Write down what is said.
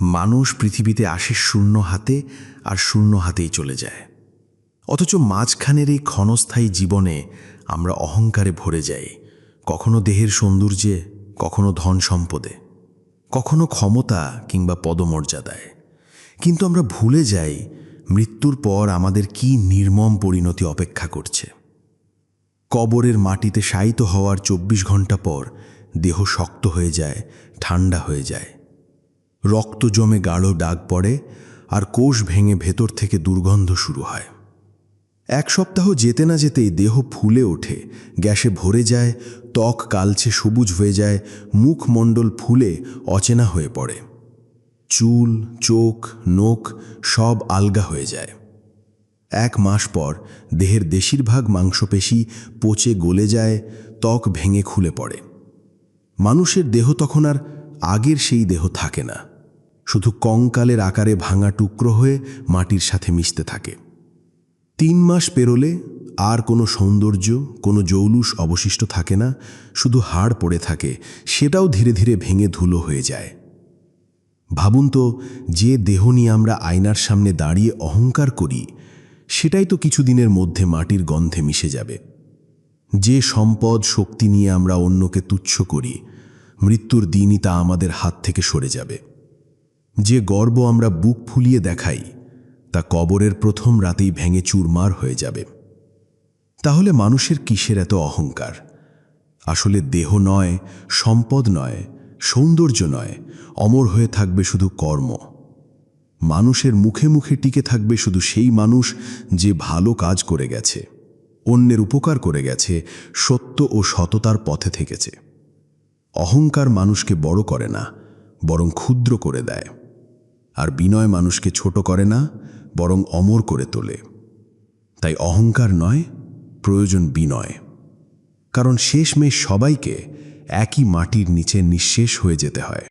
মানুষ পৃথিবীতে আসে শূন্য হাতে আর শূন্য হাতেই চলে যায়। অথচ মাঝখানের এই ক্ষণস্থায়ী জীবনে আমরা অহংকারে ভরে যাই। কখনো দেহের সৌন্দর্যে, কখনো ধন সম্পদে, কখনো ক্ষমতা কিংবা পদমর্যাদায়। কিন্তু আমরা ভুলে যাই মৃত্যুর পর আমাদের কি নির্মম পরিণতি অপেক্ষা করছে। কবরের মাটিতে শায়িত হওয়ার চব্বিশ ঘণ্টা পর দেহ শক্ত হয়ে যায়, ঠান্ডা হয়ে যায়। রক্ত জমে গাঢ় দাগ পড়ে আর কোষ ভেঙে ভেতর থেকে দুর্গন্ধ শুরু হয়। এক সপ্তাহ যেতে না যেতেই দেহ ফুলে ওঠে, গ্যাসে ভরে যায়, ত্বক কালচে সবুজ হয়ে যায়, মুখমণ্ডল ফুলে অচেনা হয়ে পড়ে। চুল, চোখ, নোখ সব আলগা হয়ে যায়। এক মাস পর দেহের বেশিরভাগ মাংসপেশি পচে গলে যায়, ত্বক ভেঙে খুলে পড়ে। মানুষের দেহ তখন আর আগের সেই দেহ থাকে না। শুধু কঙ্কালের আকারে ভাঙা টুকরো হয়ে মাটির সাথে মিশতে থাকে। তিন মাস পেরোলে আর কোনো সৌন্দর্য, কোনো জৌলুস অবশিষ্ট থাকে না, শুধু হাড় পড়ে থাকে, সেটাও ধীরে ধীরে ভেঙে ধুলো হয়ে যায়। ভাবুন তো, যে দেহ নিয়ে আমরা আয়নার সামনে দাঁড়িয়ে অহংকার করি, সেটাই তো কিছুদিনের মধ্যে মাটির গন্ধে মিশে যাবে। যে সম্পদ, শক্তি নিয়ে আমরা অন্যকে তুচ্ছ করি মৃত্যুর দিনই তা আমাদের হাত থেকে সরে যাবে। যে গর্ব আমরা বুক ফুলিয়ে দেখাই, তা কবরের প্রথম রাতেই ভেঙে চুরমার হয়ে যাবে। তাহলে মানুষের কিসের এত অহংকার? আসলে দেহ নয়, সম্পদ নয়, সৌন্দর্য নয়, অমর হয়ে থাকবে শুধু কর্ম। মানুষের মুখে মুখে টিকে থাকবে শুধু সেই মানুষ যে ভালো কাজ করে গেছে, অন্যের উপকার করে গেছে, সত্য ও সততার পথে থেকেছে। অহংকার মানুষকে বড় করে না, বরং ক্ষুদ্র করে দেয়। আর বিনয় মানুষকে ছোট করে না, বরং অমর করে তোলে। তাই অহংকার নয়, প্রয়োজন বিনয়। কারণ শেষমেশ সবাইকে একই মাটির নিচে নিঃশেষ হয়ে যেতে হয়।